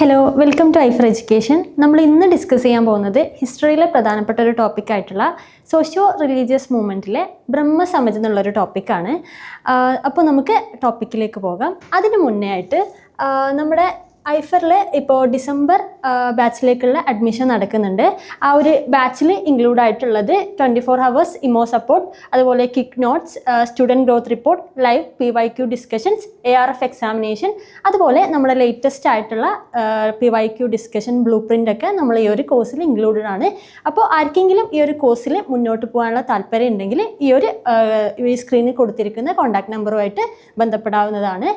Hello welcome to Aifer education നമ്മൾ ഇന്ന് discuss ചെയ്യാൻ പോകുന്നത് ഹിസ്റ്ററിയിലെ പ്രധാനപ്പെട്ട ഒരു ടോപ്പിക്കായിട്ടുള്ള സോഷ്യോ റിലീജിയസ് മൂവ്മെന്റിലെ ബ്രഹ്മസമജ് എന്നുള്ളൊരു ടോപ്പിക്കാണ് അപ്പോൾ നമുക്ക് ടോപ്പിക്കിലേക്ക് പോകാം. അതിന് മുന്നേ ആയിട്ട് നമ്മുടെ ഐഫറിൽ ഇപ്പോൾ ഡിസംബർ ബാച്ചിലേക്കുള്ള അഡ്മിഷൻ നടക്കുന്നുണ്ട്. ആ ഒരു ബാച്ചിൽ ഇൻക്ലൂഡ് ആയിട്ടുള്ളത് twenty four hours IMO support അതുപോലെ quick notes student growth report live P Y Q discussions A R F examination അതുപോലെ നമ്മുടെ ലേറ്റസ്റ്റ് ആയിട്ടുള്ള P Y Q discussion blue print ഒക്കെ നമ്മൾ ഈ ഒരു കോഴ്സിൽ ഇൻക്ലൂഡഡ് ആണ്. അപ്പോൾ ആർക്കെങ്കിലും ഈ ഒരു കോഴ്സിൽ മുന്നോട്ട് പോകാനുള്ള താല്പര്യം ഉണ്ടെങ്കിൽ ഈ ഒരു ഈ സ്ക്രീനിൽ കൊടുത്തിരിക്കുന്ന കോൺടാക്ട് നമ്പറുമായിട്ട് ബന്ധപ്പെടാവുന്നതാണ്.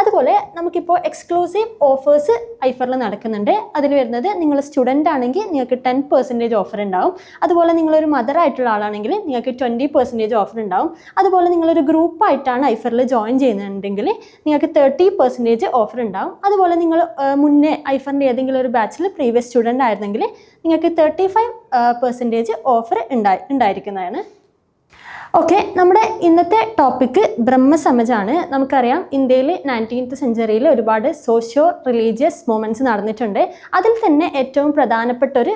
അതുപോലെ നമുക്കിപ്പോൾ എക്സ്ക്ലൂസീവ് ഓഫേഴ്സ് ഐഫറിൽ നടക്കുന്നുണ്ട്. അതിൽ വരുന്നത് നിങ്ങൾ സ്റ്റുഡന്റ് ആണെങ്കിൽ നിങ്ങൾക്ക് ടെൻ പെർസെന്റേജ് ഓഫർ ഉണ്ടാവും. അതുപോലെ നിങ്ങളൊരു മദർ ആയിട്ടുള്ള ആളാണെങ്കിൽ നിങ്ങൾക്ക് ട്വന്റി പെർസെന്റേജ് ഓഫർ ഉണ്ടാവും. അതുപോലെ നിങ്ങളൊരു ഗ്രൂപ്പായിട്ടാണ് ഐഫറിൽ ജോയിൻ ചെയ്യുന്നുണ്ടെങ്കിൽ നിങ്ങൾക്ക് തേർട്ടി പെർസെന്റേജ് ഓഫർ ഉണ്ടാവും. അതുപോലെ നിങ്ങൾ മുന്നേ ഐഫറിന്റെ ഏതെങ്കിലും ഒരു ബാച്ചിൽ പ്രീവിയസ് സ്റ്റുഡന്റ് ആയിരുന്നെങ്കിൽ നിങ്ങൾക്ക് തേർട്ടി ഫൈവ് പെർസെന്റേജ് ഓഫർ ഉണ്ടായി ഉണ്ടായിരിക്കുന്നതാണ്. ഓക്കെ നമ്മുടെ ഇന്നത്തെ ടോപ്പിക്ക് ബ്രഹ്മസമജാണ്. നമുക്കറിയാം ഇന്ത്യയിൽ നയന്റീൻത്ത് സെഞ്ചുറിയിൽ ഒരുപാട് സോഷ്യോ റിലീജിയസ് മൂമെന്റ്സ് നടന്നിട്ടുണ്ട്. അതിൽ തന്നെ ഏറ്റവും പ്രധാനപ്പെട്ട ഒരു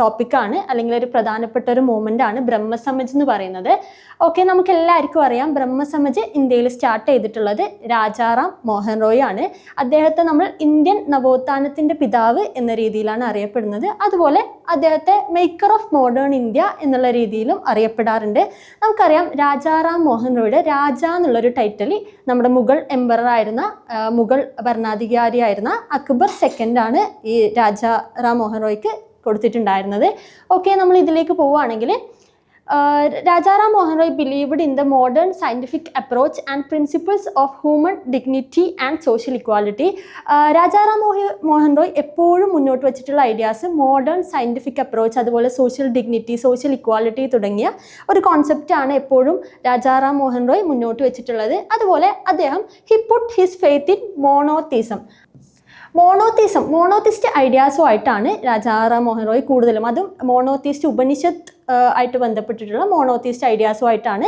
ടോപ്പിക്കാണ് അല്ലെങ്കിൽ ഒരു പ്രധാനപ്പെട്ട ഒരു മൂമെന്റ് ആണ് ബ്രഹ്മസമജ് എന്ന് പറയുന്നത്. ഓക്കെ നമുക്ക് എല്ലാവർക്കും അറിയാം ബ്രഹ്മസമജ് ഇന്ത്യയിൽ സ്റ്റാർട്ട് ചെയ്തിട്ടുള്ളത് രാജാറാം മോഹൻ റോയ് ആണ്. അദ്ദേഹത്തെ നമ്മൾ ഇന്ത്യൻ നവോത്ഥാനത്തിന്റെ പിതാവ് എന്ന രീതിയിലാണ് അറിയപ്പെടുന്നത്. അതുപോലെ അദ്ദേഹത്തെ മേക്കർ ഓഫ് മോഡേൺ ഇന്ത്യ എന്നുള്ള രീതിയിലും അറിയപ്പെടാറുണ്ട്. നമുക്കറിയാം രാജാറാം മോഹൻ റോയുടെ രാജ എന്നുള്ളൊരു ടൈറ്റിൽ നമ്മുടെ മുഗൾ എംബറർ ആയിരുന്ന മുഗൾ ഭരണാധികാരിയായിരുന്ന അക്ബർ സെക്കൻഡ് ആണ് ഈ രാജാറാം മോഹൻ റോയ്ക്ക് കൊടുത്തിട്ടുണ്ടായിരുന്നത്. ഓക്കെ നമ്മൾ ഇതിലേക്ക് പോവുകയാണെങ്കിൽ Rajaram Mohan Roy believed in the modern scientific approach and principles of human dignity and social equality Rajaram മോഹി Mohan Roy എപ്പോഴും മുന്നോട്ട് വെച്ചിട്ടുള്ള ഐഡിയാസ് മോഡേൺ സയന്റിഫിക് അപ്രോച്ച് അതുപോലെ സോഷ്യൽ ഡിഗ്നിറ്റി സോഷ്യൽ ഇക്വാലിറ്റി തുടങ്ങിയ ഒരു കോൺസെപ്റ്റാണ് എപ്പോഴും രാജാറാം മോഹൻ റോയ് മുന്നോട്ട് വെച്ചിട്ടുള്ളത്. അതുപോലെ അദ്ദേഹം he put his faith in monotheism monotheism monotheist ഐഡിയാസും ആയിട്ടാണ് രാജാറാം മോഹൻ റോയ് കൂടുതലും. അതും മോണോത്തിസ്റ്റ് ഉപനിഷത്ത് ആയിട്ട് ബന്ധപ്പെട്ടിട്ടുള്ള മോണോത്തിസ്റ്റ് ഐഡിയാസുമായിട്ടാണ്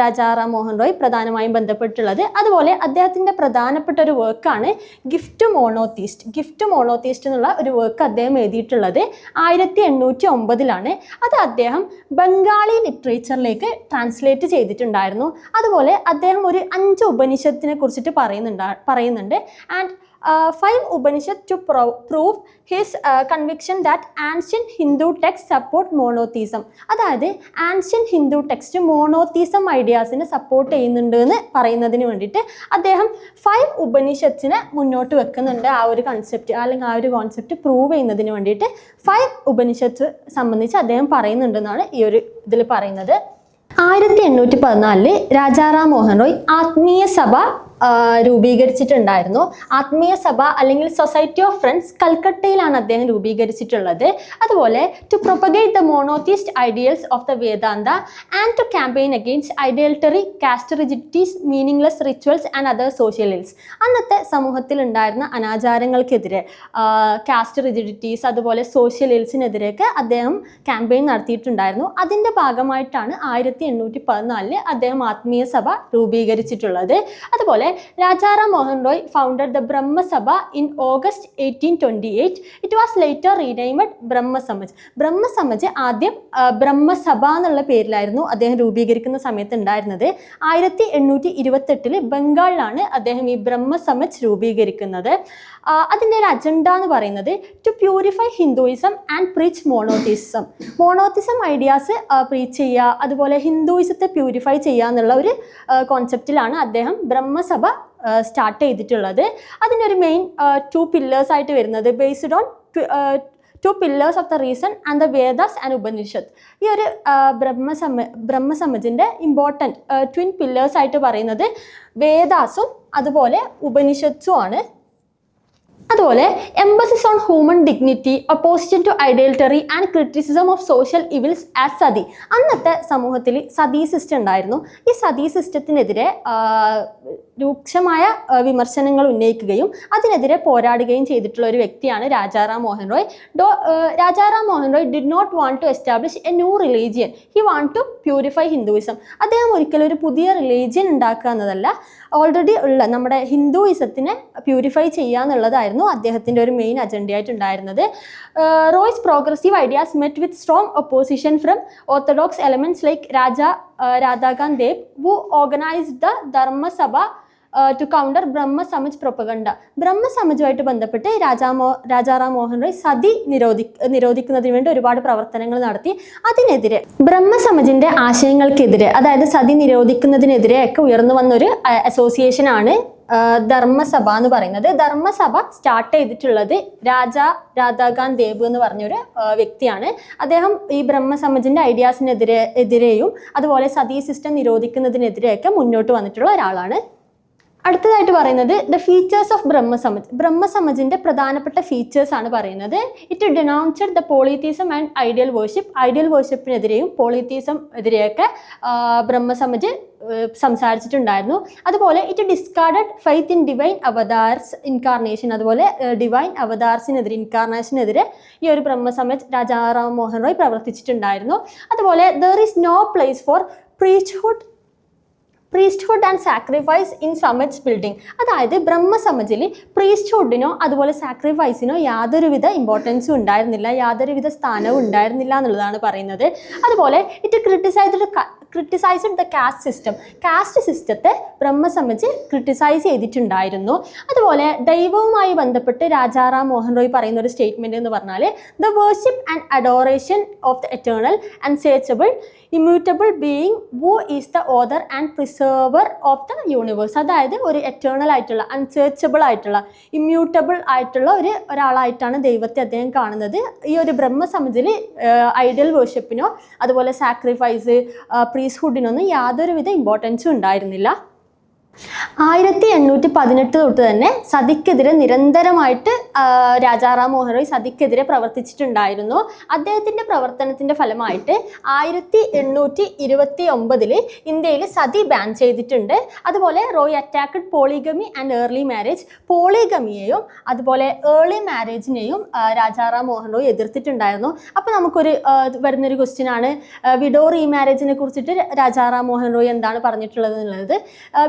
രാജാറാം മോഹൻ റോയ് പ്രധാനമായും ബന്ധപ്പെട്ടുള്ളത് അതുപോലെ അദ്ദേഹത്തിന്റെ പ്രധാനപ്പെട്ട ഒരു വർക്കാണ് ഗിഫ്റ്റ് മോണോത്തിസ്റ്റ് ഗിഫ്റ്റ് മോണോത്തിസ്റ്റ് എന്നുള്ള ഒരു വർക്ക് അദ്ദേഹം എഴുതിയിട്ടുള്ളത് ആയിരത്തി എണ്ണൂറ്റി ഒമ്പതിലാണ് അത് അദ്ദേഹം ബംഗാളി ലിറ്ററേച്ചറിലേക്ക് ട്രാൻസ്ലേറ്റ് ചെയ്തിട്ടുണ്ടായിരുന്നു. അതുപോലെ അദ്ദേഹം ഒരു അഞ്ച് ഉപനിഷത്തിനെ കുറിച്ചിട്ട് പറയുന്നുണ്ട് പറയുന്നുണ്ട്. And five Upanishad to prove his conviction that ancient Hindu text support monotheism അതായത് ആൻഷ്യൻ ഹിന്ദു ടെക്സ്റ്റ് മോണോത്തീസം ഐഡിയാസിനെ സപ്പോർട്ട് ചെയ്യുന്നുണ്ട് എന്ന് പറയുന്നതിന് വേണ്ടിയിട്ട് അദ്ദേഹം ഫൈവ് ഉപനിഷത്തിനെ മുന്നോട്ട് വെക്കുന്നുണ്ട്. ആ ഒരു കൺസെപ്റ്റ് അല്ലെങ്കിൽ ആ ഒരു കോൺസെപ്റ്റ് പ്രൂവ് ചെയ്യുന്നതിന് വേണ്ടിയിട്ട് ഫൈവ് ഉപനിഷത്ത് സംബന്ധിച്ച് അദ്ദേഹം പറയുന്നുണ്ടെന്നാണ് ഈ ഒരു ഇതിൽ പറയുന്നത്. ആയിരത്തി എണ്ണൂറ്റി പതിനാലിൽ രാജാറാം മോഹൻ റോയ് ആത്മീയ സഭ രൂപീകരിച്ചിട്ടുണ്ടായിരുന്നു. ആത്മീയ സഭ അല്ലെങ്കിൽ സൊസൈറ്റി ഓഫ് ഫ്രണ്ട്സ് കൽക്കട്ടയിലാണ് അദ്ദേഹം രൂപീകരിച്ചിട്ടുള്ളത്. അതുപോലെ to propagate the monotheist ideals of the Vedanta and to campaign against idolatry caste rigidities meaningless rituals and other social ills അന്നത്തെ സമൂഹത്തിൽ ഉണ്ടായിരുന്ന അനാചാരങ്ങൾക്കെതിരെ കാസ്റ്റ് റിജിഡിറ്റീസ് അതുപോലെ സോഷ്യൽ ഇൽസിനെതിരെയൊക്കെ അദ്ദേഹം ക്യാമ്പയിൻ നടത്തിയിട്ടുണ്ടായിരുന്നു. അതിന്റെ ഭാഗമായിട്ടാണ് ആയിരത്തി എണ്ണൂറ്റി പതിനാലിൽ അദ്ദേഹം ആത്മീയ സഭ രൂപീകരിച്ചിട്ടുള്ളത്. അതുപോലെ Rajaram Mohan Roy founded the Brahmo Sabha in August eighteen twenty eight it was later renamed Brahmo Samaj. Brahmo Samaj ആദ്യം ബ്രഹ്മസഭ എന്നുള്ള പേരിലായിരുന്നു അദ്ദേഹം രൂപീകരിക്കുന്ന സമയത്ത് ഉണ്ടായിരുന്നത്. ആയിരത്തി എണ്ണൂറ്റി ഇരുപത്തെട്ടിൽ ബംഗാളിലാണ് അദ്ദേഹം ഈ ബ്രഹ്മസമജ് രൂപീകരിക്കുന്നത്. അതിന്റെ ഒരു അജണ്ട എന്ന് പറയുന്നത് to purify Hinduism and preach monotheism monotheism ideas preach ചെയ്യുക അതുപോലെ ഹിന്ദുയിസത്തെ പ്യൂരിഫൈ ചെയ്യുക എന്നുള്ള ഒരു കോൺസെപ്റ്റിലാണ് അദ്ദേഹം ബ്രഹ്മസഭ സ്റ്റാർട്ട് ചെയ്തിട്ടുള്ളത്. അതിന്റെ ഒരു മെയിൻ ടു പില്ലേഴ്സ് ആയിട്ട് വരുന്നത് based on two pillars of the reason and the Vedas and Upanishad ഈ ഒരു ബ്രഹ്മസമ ബ്രഹ്മസമജിന്റെ ഇമ്പോർട്ടന്റ് ട്വിൻ പില്ലേഴ്സ് ആയിട്ട് പറയുന്നത് വേദാസും അതുപോലെ ഉപനിഷത്സും ആണ്. അതുപോലെ emphasis on human dignity opposition to idolatry and criticism of social evils as sati. അന്നത്തെ സമൂഹത്തിൽ സതി സിസ്റ്റം ഉണ്ടായിരുന്നു. ഈ സതി സിസ്റ്റത്തിനെതിരെ രൂക്ഷമായ വിമർശനങ്ങൾ ഉന്നയിക്കുകയും അതിനെതിരെ പോരാടുകയും ചെയ്തിട്ടുള്ള ഒരു വ്യക്തിയാണ് രാജാറാം മോഹൻ റോയ്. ഡോ Rajaram Mohan Roy did not want to establish a new religion he want to purify Hinduism അദ്ദേഹം ഒരിക്കലും ഒരു പുതിയ റിലീജിയൻ ഉണ്ടാക്കുക എന്നതല്ല ഓൾറെഡി ഉള്ള നമ്മുടെ ഹിന്ദുയിസത്തിനെ പ്യൂരിഫൈ ചെയ്യുക എന്നുള്ളതായിരുന്നു അദ്ദേഹത്തിന്റെ ഒരു main അജണ്ടയായിട്ടുണ്ടായിരുന്നത് Roy's progressive ideas met with strong opposition from orthodox elements like Raja Radhakanta Deb who organised the Dharma Sabha to counter Brahmo Samaj propaganda Brahmo സമജുമായിട്ട് ബന്ധപ്പെട്ട് രാജാമോ രാജാറാം മോഹൻ റോയ് സതി നിരോധി നിരോധിക്കുന്നതിന് വേണ്ടി ഒരുപാട് പ്രവർത്തനങ്ങൾ നടത്തി. അതിനെതിരെ ബ്രഹ്മ സമജിന്റെ ആശയങ്ങൾക്കെതിരെ അതായത് സതി നിരോധിക്കുന്നതിനെതിരെ ഒക്കെ ഉയർന്നു വന്നൊരു അസോസിയേഷൻ ആണ് ധർമ്മസഭ എന്ന് പറയുന്നത്. ധർമ്മസഭ സ്റ്റാർട്ട് ചെയ്തിട്ടുള്ളത് രാജ രാധാകാന്ത് ദേവ് എന്ന് പറഞ്ഞൊരു വ്യക്തിയാണ്. അദ്ദേഹം ഈ ബ്രഹ്മസമജിന്റെ ഐഡിയാസിനെതിരെ എതിരെയും അതുപോലെ സതീ സിസ്റ്റം നിരോധിക്കുന്നതിനെതിരെയൊക്കെ മുന്നോട്ട് വന്നിട്ടുള്ള ഒരാളാണ്. അടുത്തതായിട്ട് പറയുന്നത് ദ ഫീച്ചേഴ്സ് ഓഫ് ബ്രഹ്മസമജ് ബ്രഹ്മസമജിന്റെ പ്രധാനപ്പെട്ട ഫീച്ചേഴ്സ് ആണ് പറയുന്നത്. It denounced the polytheism and idol worship idol വേർഷിപ്പിനെതിരെയും polytheism എതിരെയൊക്കെ ബ്രഹ്മസമജ് സംസാരിച്ചിട്ടുണ്ടായിരുന്നു. അതുപോലെ it discarded faith in divine avatars incarnation അതുപോലെ ഡിവൈൻ അവതാർസിനെതിരെ ഇൻകാർണേഷനെതിരെ ഈ ഒരു ബ്രഹ്മസമജ് രാജാറാം മോഹൻ റോയ് പ്രവർത്തിച്ചിട്ടുണ്ടായിരുന്നു. അതുപോലെ there is no place for priesthood priesthood and sacrifice in Samaj building അതായത് ബ്രഹ്മസമജിൽ പ്രീസ്റ്റ്ഹുഡിനോ അതുപോലെ സാക്രിഫൈസിനോ യാതൊരുവിധ ഇമ്പോർട്ടൻസും ഉണ്ടായിരുന്നില്ല യാതൊരുവിധ സ്ഥാനവും ഉണ്ടായിരുന്നില്ല എന്നുള്ളതാണ് പറയുന്നത്. അതുപോലെ it criticised criticised the caste system caste സിസ്റ്റത്തെ ബ്രഹ്മസമജ് ക്രിട്ടിസൈസ് ചെയ്തിട്ടുണ്ടായിരുന്നു. അതുപോലെ ദൈവവുമായി ബന്ധപ്പെട്ട് രാജാറാം മോഹൻ റോയ് പറയുന്ന ഒരു സ്റ്റേറ്റ്മെന്റ് എന്ന് പറഞ്ഞാൽ the worship and adoration of the eternal and searchable immutable being who is the author and preserver of the universe അതായത് ഒരു എറ്റേണൽ ആയിട്ടുള്ള അൺസേർച്ചബിൾ ആയിട്ടുള്ള ഇമ്മ്യൂട്ടബിൾ ആയിട്ടുള്ള ഒരു ഒരാളായിട്ടാണ് ദൈവത്തെ അദ്ദേഹം കാണുന്നത്. ഈ ഒരു ബ്രഹ്മസമിതിയിൽ ഐഡിയൽ വേർഷിപ്പിനോ അതുപോലെ സാക്രിഫൈസ് പ്രീസ്ഹുഡിനൊന്നും യാതൊരുവിധ ഇമ്പോർട്ടൻസും ഉണ്ടായിരുന്നില്ല. ആയിരത്തി എണ്ണൂറ്റി പതിനെട്ട് തൊട്ട് തന്നെ സതിക്കെതിരെ നിരന്തരമായിട്ട് രാജാറാം മോഹൻ റോയ് സതിക്കെതിരെ പ്രവർത്തിച്ചിട്ടുണ്ടായിരുന്നു. അദ്ദേഹത്തിന്റെ പ്രവർത്തനത്തിന്റെ ഫലമായിട്ട് ആയിരത്തി എണ്ണൂറ്റി ഇരുപത്തി ഒമ്പതിൽ ഇന്ത്യയിൽ സതി ബാൻ ചെയ്തിട്ടുണ്ട്. അതുപോലെ Roy attacked polygamy and early marriage പോളിഗമിയെയും അതുപോലെ ഏർലി മാരേജിനെയും രാജാറാം മോഹൻ റോയ് എതിർത്തിട്ടുണ്ടായിരുന്നു. അപ്പോൾ നമുക്കൊരു വരുന്നൊരു ക്വസ്റ്റ്യൻ ആണ്. വിഡോ റീമാരേജിനെ കുറിച്ചിട്ട് രാജാറാം മോഹൻ റോയ് എന്താണ് പറഞ്ഞിട്ടുള്ളത് എന്നുള്ളത്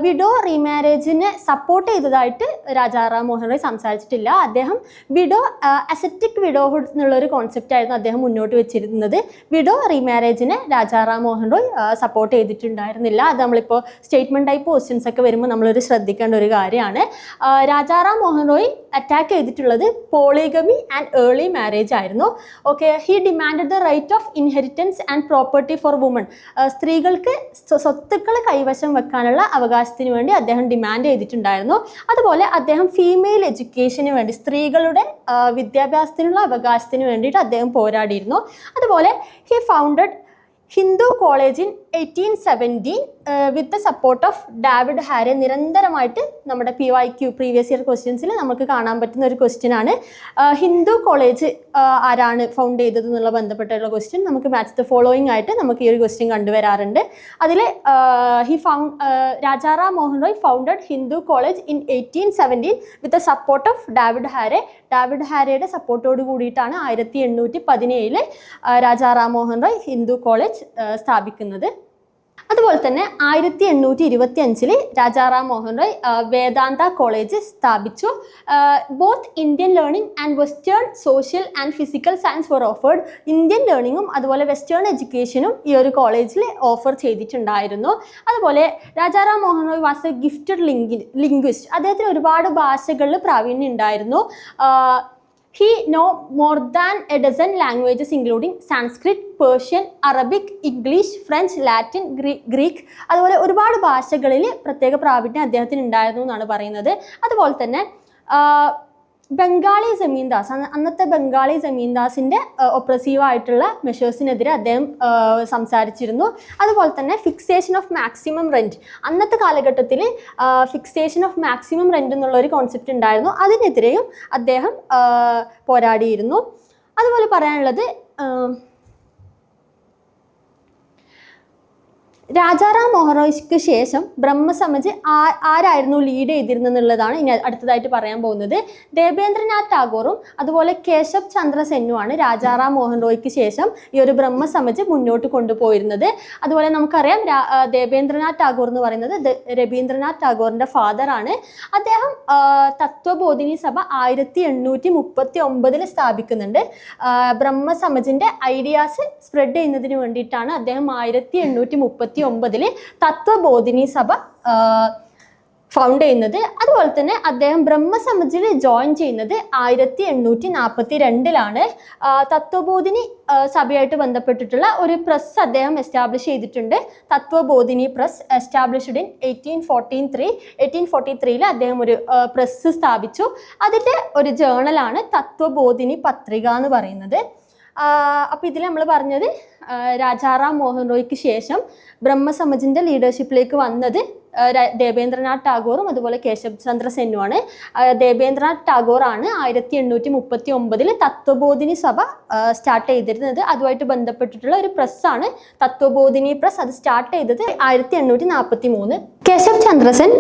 വിഡോ റീമാരേജിനെ സപ്പോർട്ട് ചെയ്തതായിട്ട് രാജാറാം മോഹൻ റോയ് സംസാരിച്ചിട്ടില്ല. അദ്ദേഹം വിഡോ അസറ്റിക് വിഡോഹുഡ് എന്നുള്ള ഒരു കോൺസെപ്റ്റ് ആയിരുന്നു അദ്ദേഹം മുന്നോട്ട് വെച്ചിരുന്നത്. വിഡോ റീമാരേജിനെ രാജാറാം മോഹൻ റോയ് സപ്പോർട്ട് ചെയ്തിട്ടുണ്ടായിരുന്നില്ല. അത് നമ്മളിപ്പോൾ സ്റ്റേറ്റ്മെന്റ് ടൈപ്പ് ക്വസ്റ്റ്യൻസ് ഒക്കെ വരുമ്പോൾ നമ്മളൊരു ശ്രദ്ധിക്കേണ്ട ഒരു കാര്യമാണ്. രാജാ രാജാറാം മോഹൻ റോയ് അറ്റാക്ക് ചെയ്തിട്ടുള്ളത് പോളിഗമി ആൻഡ് ഏർലി മാരേജ് ആയിരുന്നു. Okay he demand the right of inheritance and property for woman സ്ത്രീകൾക്ക് സ്വ- സ്വത്തുക്കൾ കൈവശം വെക്കാനുള്ള അവകാശത്തിന് വേണ്ടി അദ്ദേഹം ഡിമാൻഡ് ചെയ്തിട്ടുണ്ടായിരുന്നു. അതുപോലെ അദ്ദേഹം ഫീമെയിൽ എഡ്യൂക്കേഷന് വേണ്ടി സ്ത്രീകളുടെ വിദ്യാഭ്യാസത്തിനുള്ള അവകാശത്തിന് വേണ്ടിയിട്ട് അദ്ദേഹം പോരാടിയിരുന്നു. അതുപോലെ he founded Hindu college in eighteen seventeen with support of David Hare നിരന്തരമായിട്ട് നമ്മുടെ P Y Q previous year ക്വസ്റ്റ്യൻസിൽ നമുക്ക് കാണാൻ പറ്റുന്ന ഒരു ക്വസ്റ്റ്യൻ ആണ്. ഹിന്ദു കോളേജ് ആരാണ് ഫൗണ്ട് ചെയ്തത് എന്നുള്ള ബന്ധപ്പെട്ടുള്ള ക്വസ്റ്റ്യൻ നമുക്ക് മാച്ച് ദ ഫോളോയിങ് ആയിട്ട് നമുക്ക് ഈ ഒരു ക്വസ്റ്റ്യൻ കണ്ടുവരാറുണ്ട്. അതിൽ he found Rajaram Mohan Roy founded Hindu college in eighteen seventeen with the support of David Hare David ഹാരയുടെ സപ്പോർട്ടോട് കൂടിയിട്ടാണ് ആയിരത്തി എണ്ണൂറ്റി പതിനേഴിൽ രാജാറാം മോഹൻ റോയ് ഹിന്ദു കോളേജ് സ്ഥാപിക്കുന്നത്. അതുപോലെ തന്നെ ആയിരത്തി എണ്ണൂറ്റി ഇരുപത്തി അഞ്ചിൽ രാജാറാം മോഹൻ റോയ് വേദാന്ത കോളേജ് സ്ഥാപിച്ചു. Both Indian learning and western social and physical science for offered Indian ലേണിങ്ങും അതുപോലെ വെസ്റ്റേൺ എഡ്യൂക്കേഷനും ഈ ഒരു കോളേജിൽ ഓഫർ ചെയ്തിട്ടുണ്ടായിരുന്നു. അതുപോലെ Rajaram Mohan Roy was a gifted ലിംഗ് linguist അദ്ദേഹത്തിന് ഒരുപാട് ഭാഷകളിൽ പ്രാവീണ്യം ഉണ്ടായിരുന്നു. He no more than a dozen languages including Sanskrit Persian Arabic English French Latin Greek അതുപോലെ ഒരുപാട് ഭാഷകളിൽ പ്രത്യേക പ്രാവീണ്യം അദ്ദേഹത്തിന് ഉണ്ടായിരുന്നു എന്നാണ് പറയുന്നത്. അതുപോലെ തന്നെ ബംഗാളി ജമീന്ദാസ് അന്നത്തെ ബംഗാളി ജമീന്ദാസിന്റെ ഒപ്രസീവ് ആയിട്ടുള്ള മെഷേഴ്സിനെതിരെ അദ്ദേഹം സംസാരിച്ചിരുന്നു. അതുപോലെ തന്നെ ഫിക്സേഷൻ ഓഫ് മാക്സിമം റെന്റ് അന്നത്തെ കാലഘട്ടത്തിൽ ഫിക്സേഷൻ ഓഫ് മാക്സിമം റെന്റ് എന്നുള്ള ഒരു കോൺസെപ്റ്റ് ഉണ്ടായിരുന്നു. അതിനെതിരെയും അദ്ദേഹം പോരാടിയിരുന്നു. അതുപോലെ പറയാനുള്ളത് രാജാറാം മോഹൻ റോയ്ക്ക് ശേഷം ബ്രഹ്മസമജ് ആ ആരായിരുന്നു ലീഡ് ചെയ്തിരുന്നത് എന്നുള്ളതാണ് ഇനി അടുത്തതായിട്ട് പറയാൻ പോകുന്നത്. ദേവേന്ദ്രനാഥ് ടാഗോറും അതുപോലെ കേശവ് ചന്ദ്ര സെന്നുമാണ് രാജാറാം മോഹൻ റോയ്ക്ക് ശേഷം ഈ ഒരു ബ്രഹ്മസമജ് മുന്നോട്ട് കൊണ്ടുപോയിരുന്നത്. അതുപോലെ നമുക്കറിയാം ദേവേന്ദ്രനാഥ് ടാഗോർ എന്ന് പറയുന്നത് രവീന്ദ്രനാഥ് ടാഗോറിന്റെ ഫാദറാണ് അദ്ദേഹം തത്വബോധിനി സഭ ആയിരത്തി എണ്ണൂറ്റി മുപ്പത്തി ഒമ്പതിൽ സ്ഥാപിക്കുന്നുണ്ട് ബ്രഹ്മസമജിന്റെ ഐഡിയാസ് സ്പ്രെഡ് ചെയ്യുന്നതിന് വേണ്ടിയിട്ടാണ് അദ്ദേഹം ആയിരത്തി എണ്ണൂറ്റി മുപ്പത്തി ഒമ്പതിൽ തത്വബോധിനി സഭ ഫൗണ്ട് ചെയ്യുന്നത്. അതുപോലെ തന്നെ അദ്ദേഹം ബ്രഹ്മസമജിൽ ജോയിൻ ചെയ്യുന്നത് ആയിരത്തി എണ്ണൂറ്റി നാൽപ്പത്തി രണ്ടിലാണ് തത്വബോധിനി സഭയായിട്ട് ബന്ധപ്പെട്ടിട്ടുള്ള ഒരു പ്രസ് അദ്ദേഹം എസ്റ്റാബ്ലിഷ് ചെയ്തിട്ടുണ്ട്. Tattvabodhini press established in eighteen fourteen three eighteen forty ത്രീയിൽ അദ്ദേഹം ഒരു പ്രസ് സ്ഥാപിച്ചു. അതിന്റെ ഒരു ജേണലാണ് തത്വബോധിനി പത്രിക എന്ന് പറയുന്നത്. അപ്പോൾ ഇതിൽ നമ്മൾ പറഞ്ഞത് രാജാറാം മോഹൻ റോയ്ക്ക് ശേഷം ബ്രഹ്മസമജിന്റെ ലീഡർഷിപ്പിലേക്ക് വന്നത് ദേവേന്ദ്രനാഥ് ടാഗോറും അതുപോലെ കേശവ് ചന്ദ്ര സെന്നുമാണ് ദേവേന്ദ്രനാഥ് ടാഗോറാണ് ആയിരത്തി എണ്ണൂറ്റി മുപ്പത്തി ഒമ്പതിൽ തത്വബോധിനി സഭ സ്റ്റാർട്ട് ചെയ്തിരുന്നത്. അതുമായിട്ട് ബന്ധപ്പെട്ടിട്ടുള്ള ഒരു പ്രസ്സാണ് തത്വബോധിനി പ്രസ് അത് സ്റ്റാർട്ട് ചെയ്തത് ആയിരത്തി എണ്ണൂറ്റി നാൽപ്പത്തി മൂന്ന് കേശവ് ചന്ദ്രസൻ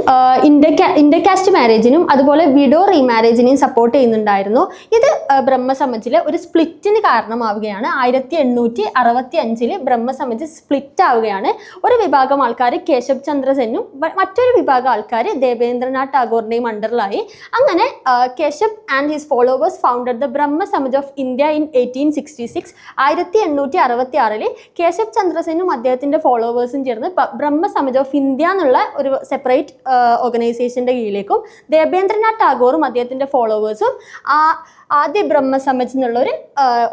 ഇൻഡ ഇന്ത്യ കാസ്റ്റ് മാരേജിനും അതുപോലെ വിഡോ റീമാരേജിനെയും സപ്പോർട്ട് ചെയ്യുന്നുണ്ടായിരുന്നു. ഇത് ബ്രഹ്മസമജിലെ ഒരു സ്പ്ലിറ്റിന് കാരണമാവുകയാണ്. ആയിരത്തി എണ്ണൂറ്റി അറുപത്തി അഞ്ചിൽ ബ്രഹ്മസമജ് സ്പ്ലിറ്റ് ആവുകയാണ്. ഒരു വിഭാഗം ആൾക്കാർ കേശവ് ചന്ദ്രസെന്നും മറ്റൊരു വിഭാഗം ആൾക്കാർ ദേവേന്ദ്രനാഥ് ടാഗോറിന്റെയും അണ്ടറിലായി. അങ്ങനെ Keshab and his followers founded the Brahmo Samaj of India in eighteen sixty six. ആയിരത്തി എണ്ണൂറ്റി അറുപത്തി ആറിൽ കേശവ് ചന്ദ്രസെനും അദ്ദേഹത്തിന്റെ ഫോളോവേഴ്സും ചേർന്ന് ബ്രഹ്മസമജ് ഓഫ് ഇന്ത്യ എന്നുള്ള ഒരു സെപ്പറേറ്റ് ഓർഗനൈസേഷന്റെ കീഴിലേക്കും ദേവേന്ദ്രനാഥ് ടാഗോറും അദ്ദേഹത്തിന്റെ ഫോളോവേഴ്സും ആ ആദ്യ ബ്രഹ്മസമജ് എന്നുള്ള ഒരു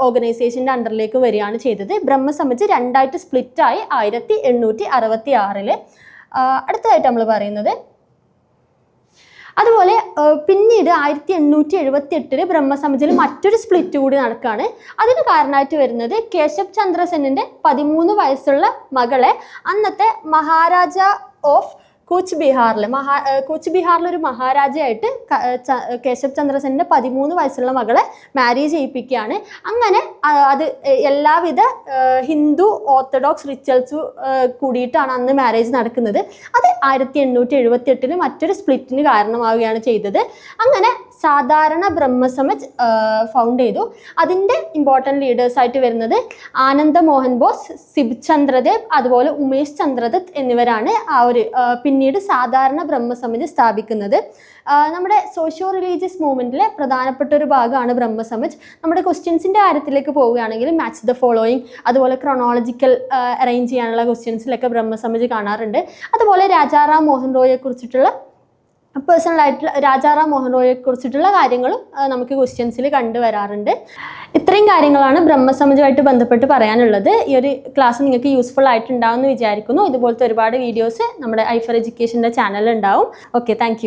ഓർഗനൈസേഷന്റെ അണ്ടറിലേക്ക് വരികയാണ് ചെയ്തത്. ബ്രഹ്മസമജ് രണ്ടായിട്ട് സ്പ്ലിറ്റായി ആയിരത്തി എണ്ണൂറ്റി അറുപത്തി ആറിൽ അടുത്തതായിട്ട് നമ്മൾ പറയുന്നത് അതുപോലെ പിന്നീട് ആയിരത്തി എണ്ണൂറ്റി എഴുപത്തി എട്ടിൽ ബ്രഹ്മസമജിൽ മറ്റൊരു സ്പ്ലിറ്റ് കൂടി നടക്കുകയാണ് അതിന് കാരണമായിട്ട് വരുന്നത് കേശവ് ചന്ദ്രസെന്നിന്റെ പതിമൂന്ന് വയസ്സുള്ള മകളെ അന്നത്തെ മഹാരാജ ഓഫ് കൂച്ച് ബീഹാറിൽ മഹാ കൂച്ച് ബീഹാറിൽ ഒരു മഹാരാജയായിട്ട് കേശവ് ചന്ദ്രസെന്റെ പതിമൂന്ന് വയസ്സുള്ള മകളെ മാരേജ് ചെയ്യിപ്പിക്കുകയാണ്. അങ്ങനെ അത് എല്ലാവിധ ഹിന്ദു ഓർത്തഡോക്സ് റിച്വൽസ് കൂടിയിട്ടാണ് അന്ന് മാരേജ് നടക്കുന്നത്. അത് ആയിരത്തി എണ്ണൂറ്റി എഴുപത്തി എട്ടിന് മറ്റൊരു സ്പ്ലിറ്റിന് കാരണമാവുകയാണ് ചെയ്തത്. അങ്ങനെ സാധാരണ ബ്രഹ്മസമജ് ഫൗണ്ട് ചെയ്തു. അതിന്റെ ഇമ്പോർട്ടന്റ് ലീഡേഴ്സായിട്ട് വരുന്നത് ആനന്ദ മോഹൻ ബോസ് സിബ് ചന്ദ്രദേവ് അതുപോലെ ഉമേഷ് ചന്ദ്രദത്ത് എന്നിവരാണ് ആ ഒരു ആ, പിന്നീട് സാധാരണ ബ്രഹ്മസമിതി സ്ഥാപിക്കുന്നത്. നമ്മുടെ സോഷ്യോ റിലീജിയസ് മൂവ്മെന്റിലെ പ്രധാനപ്പെട്ട ഒരു ഭാഗമാണ് ബ്രഹ്മസമിജ് നമ്മുടെ ക്വസ്റ്റ്യൻസിന്റെ കാര്യത്തിലേക്ക് പോവുകയാണെങ്കിൽ മാച്ച് ദ ഫോളോയിങ് അതുപോലെ ക്രൊണോളജിക്കൽ അറേഞ്ച് ചെയ്യാനുള്ള ക്വസ്റ്റ്യൻസിലൊക്കെ ബ്രഹ്മസമിജ് കാണാറുണ്ട്. അതുപോലെ രാജാറാം മോഹൻ റോയെ കുറിച്ചിട്ടുള്ള പേഴ്സണൽ ആയിട്ടുള്ള രാജാറാം മോഹൻ റോയെ കുറിച്ചിട്ടുള്ള കാര്യങ്ങളും നമുക്ക് ക്വസ്റ്റ്യൻസിൽ കണ്ടുവരാറുണ്ട് ഇത്രയും കാര്യങ്ങളാണ് ബ്രഹ്മസമുജമായിട്ട് ബന്ധപ്പെട്ട് പറയാനുള്ളത്. ഈ ഒരു ക്ലാസ് നിങ്ങൾക്ക് യൂസ്ഫുൾ ആയിട്ടുണ്ടാവുമെന്ന് വിചാരിക്കുന്നു. ഇതുപോലത്തെ ഒരുപാട് വീഡിയോസ് നമ്മുടെ ഐഫർ എഡ്യൂക്കേഷന്റെ ചാനലിൽ ഉണ്ടാവും. Okay thank